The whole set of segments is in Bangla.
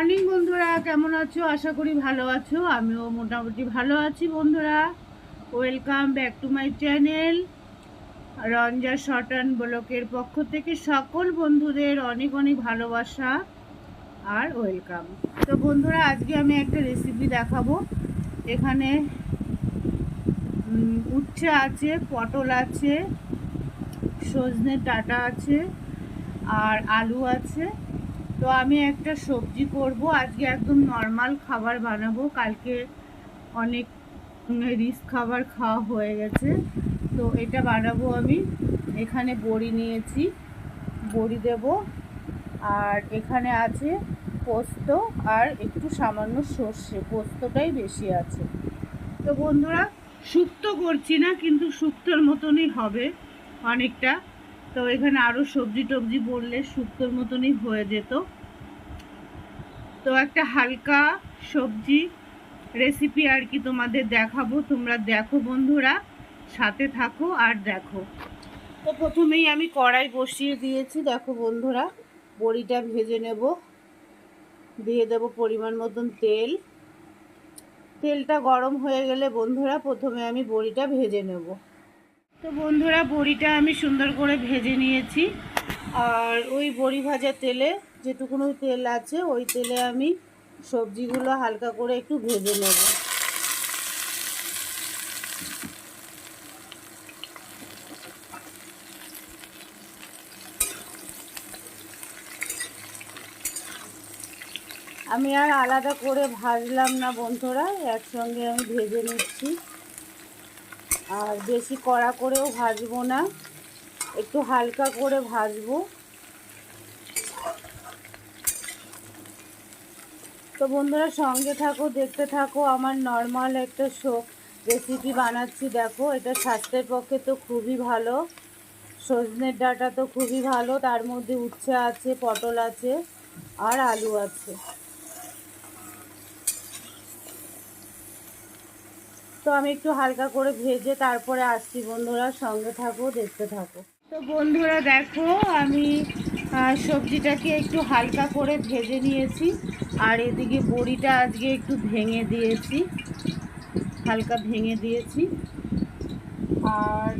মর্নিং বন্ধুরা, কেমন আছো? আশা করি ভালো আছো। আমিও মোটামুটি ভালো আছি বন্ধুরা। Welcome back to my channel Ranja শর্টন ব্লকের পক্ষ থেকে সকল বন্ধুদের অনেক অনেক ভালোবাসা আর ওয়েলকাম তো বন্ধুরা, আজকে আমি একটা রেসিপি দেখাবো। এখানে উচ্ছে আছে, পটল আছে, সজনে ডাঁটা আছে, আর আলু আছে। তো আমি একটা সবজি করব। আজকে একদম নর্মাল খাবার বানাবো। কালকে অনেক রিচ খাবার খাওয়া হয়ে গেছে। তো এটা বানাবো আমি। এখানে বড়ি নিয়েছি। বড়ি দেব। আর এখানে আছে পোস্ত আর একটু সামান্য সর্ষে। পোস্তটাই বেশি আছে। তো বন্ধুরা, শুক্তো করছি না, কিন্তু শুক্তোর মতনই হবে অনেকটা। তো এখানে আরও সবজি টবজি বললে শুক্তোর মতনই হয়ে যেত। তো একটা হালকা সবজি রেসিপি আর কি তোমাদের দেখাবো। তোমরা দেখো বন্ধুরা, সাথে থাকো আর দেখো। তো প্রথমেই আমি কড়াই বসিয়ে দিয়েছি। দেখো বন্ধুরা, বড়িটা ভেজে নেব। দিয়ে দেব পরিমাণ মতন তেল। তেলটা গরম হয়ে গেলে বন্ধুরা, প্রথমে আমি বড়িটা ভেজে নেব। তো বন্ধুরা, বড়িটা আমি সুন্দর করে ভেজে নিয়েছি। আর ওই বড়ি ভাজা তেলে যেটুকুনো তেল আছে, ওই তেলে আমি সবজিগুলো হালকা করে একটু ভেজে নেব। আমি আর আলাদা করে ভাজলাম না বন্ধুরা, একসঙ্গে আমি ভেজে নিচ্ছি। আর বেশি কড়া করেও ভাজবো না। একটু হালকা করে ভাজবো। তো বন্ধুরা, সঙ্গে থাকো, দেখতে থাকো, আমার নর্মাল একটা শো রেসিপি বানাচ্ছি। দেখো, এটা স্বাস্থ্যের পক্ষে তো খুবই ভালো। সজনের ডাঁটা তো খুবই ভালো, তার মধ্যে উচ্ছে আছে, পটল আছে, আর আলু আছে। তো আমি একটু হালকা করে ভেজে তারপরে আসছি বন্ধুরা, সঙ্গে থাকো, দেখতে থাকো। তো বন্ধুরা দেখো, আমি সবজিটাকে একটু হালকা করে ভেজে নিয়েছি, আর এদিকে বড়িটা আজকে একটু ভেঙে দিয়েছি, হালকা ভেঙে দিয়েছি। আর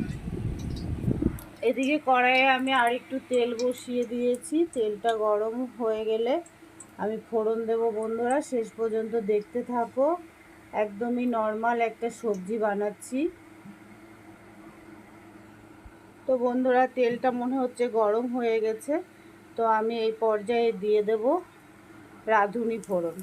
এদিকে কড়াইয়ে আমি আর একটু তেল বসিয়ে দিয়েছি, তেলটা গরম হয়ে গেলে আমি ফোড়ন দেব বন্ধুরা, শেষ পর্যন্ত দেখতে থাকো। একদমই নর্মাল একটা সবজি বানাচ্ছি। তো বন্ধুরা, তেলটা মনে হচ্ছে গরম হয়ে গেছে, তো আমি এই পর্যায়ে দিয়ে দেব রাঁধুনি ফোড়ন।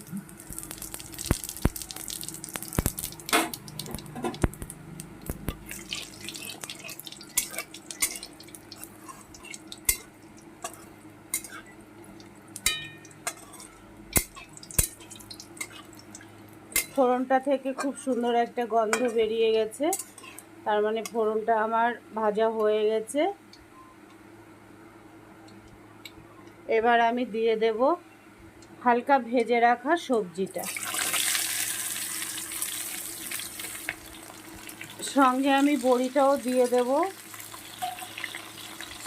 ফোড়নটা থেকে খুব সুন্দর একটা গন্ধ বেরিয়ে গেছে। তার মানে ফোড়নটা আমার ভাজা হয়ে গেছে। এবার আমি দিয়ে দেব হালকা ভেজে রাখা সবজিটা। সঙ্গে আমি বড়িটাও দিয়ে দেব।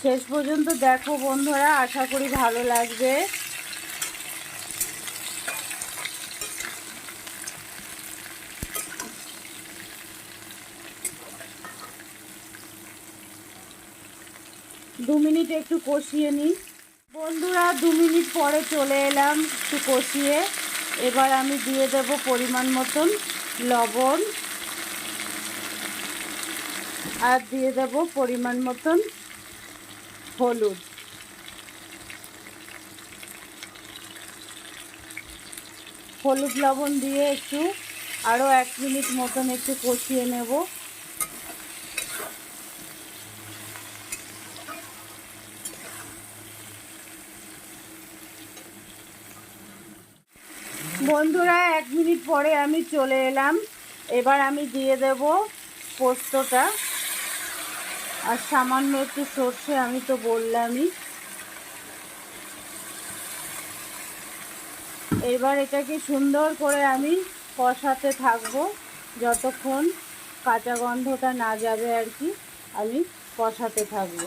শেষ পর্যন্ত দেখো বন্ধুরা, আশা করি ভালো লাগবে। দু মিনিট একটু কষিয়ে নিই। বন্ধুরা, দু মিনিট পরে চলে এলাম একটু কষিয়ে। এবার আমি দিয়ে দেব পরিমাণ মতন লবণ। আর দিয়ে দেব পরিমাণ মতন হলুদ। হলুদ লবণ দিয়ে একটু আরও এক মিনিট মতন একটু কষিয়ে নেব। বন্ধুরা, এক মিনিট পরে আমি চলে এলাম। এবার আমি দিয়ে দেব পোস্তটা। আর সামান্য একটু সর্ষে, আমি তো বললামই। এবার এটাকে সুন্দর করে আমি কষাতে থাকব যতক্ষণ কাঁচা গন্ধটা না যাবে আর কি। আমি কষাতে থাকব।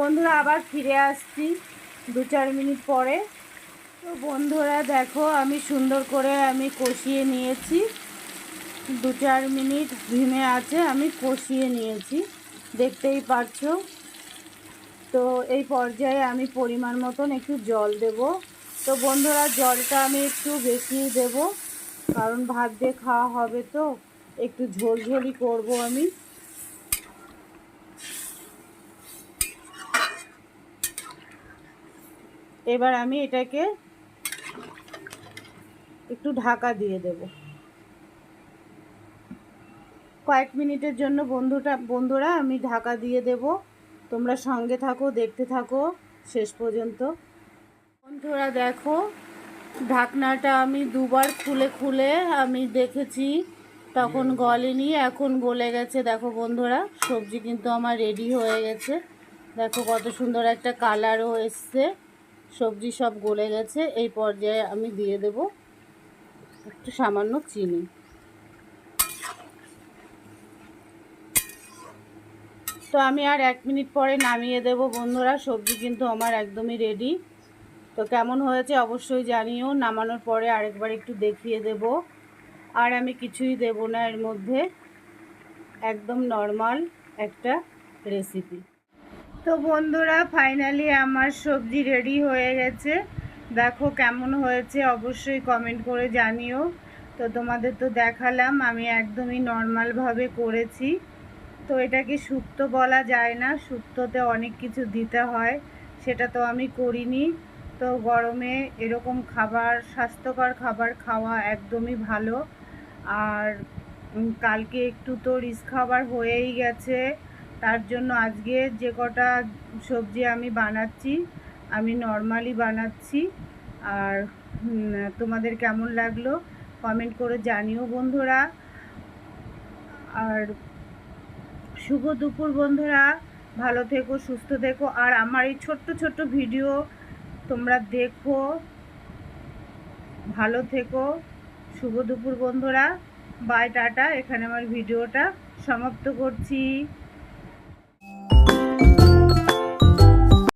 বন্ধুরা আবার ফিরে আসছি দু চার মিনিট পরে। তো বন্ধুরা দেখো, আমি সুন্দর করে আমি কষিয়ে নিয়েছি। দু চার মিনিট ভিমে আছে, আমি কষিয়ে নিয়েছি। দেখতেই পারছ? তো এই পর্যায়ে আমি পরিমাণ মতন একটু জল দেব। তো বন্ধুরা, জলটা আমি একটু বেশি দেব, কারণ ভাত দিয়ে খাওয়া হবে তো। একটু ঝোলঝোলি করব আমি। এবার আমি এটাকে একটু ঢাকা দিয়ে দেব। কয়েক মিনিটের জন্য বন্ধুটা বন্ধুরা আমি ঢাকা দিয়ে দেব। তোমরা সঙ্গে থাকো দেখতে থাকো শেষ পর্যন্ত। বন্ধুরা দেখো ঢাকনাটা আমি দুবার খুলে খুলে আমি দেখেছি তখন গলেনি এখন গলে গেছে। দেখো বন্ধুরা সবজি কিন্তু আমার রেডি হয়ে গেছে। দেখো কত সুন্দর একটা কালারও এসছে। সবজি সব গলে গেছে, এই পর্যায়ে আমি দিয়ে দেব একটু সামান্য চিনি। তো আমি আর এক মিনিট পরে নামিয়ে দেব বন্ধুরা, সবজি কিন্তু আমার একদমই রেডি তো কেমন হয়েছে অবশ্যই জানিও, নামানোর পরে আরেকবার একটু দেখিয়ে দেব। আর আমি কিছুই দেব না এর মধ্যে, একদম নর্মাল একটা রেসিপি তো বন্ধুরা ফাইনালি আমার সবজি রেডি হয়ে গেছে। দেখো কেমন হয়েছে, অবশ্যই কমেন্ট করে জানিও। তো তোমাদের তো দেখালাম, আমি একদমই নর্মালভাবে করেছি। তো এটাকে শুক্তো বলা যায় না শুক্তোতে অনেক কিছু দিতে হয়, সেটা তো আমি করিনি। তো গরমে এরকম খাবার, স্বাস্থ্যকর খাবার খাওয়া একদমই ভালো। আর কালকে একটু তো রিস খাবার হয়েই গেছে। তার জন্য আজকে যে কটা সবজি আমি বানাচ্ছি, আমি নর্মালি বানাচ্ছি। আর তোমাদের কেমন লাগল কমেন্ট করে জানিও বন্ধুরা। আর শুভ দুপুর বন্ধুরা, ভালো থেকো, সুস্থ থেকো। আর আমার এই ছোট্ট ছোট্ট ভিডিও তোমরা দেখো। ভালো থেকো। শুভ দুপুর বন্ধুরা। বাই টাটা এখানে আমার ভিডিওটা সমাপ্ত করছি।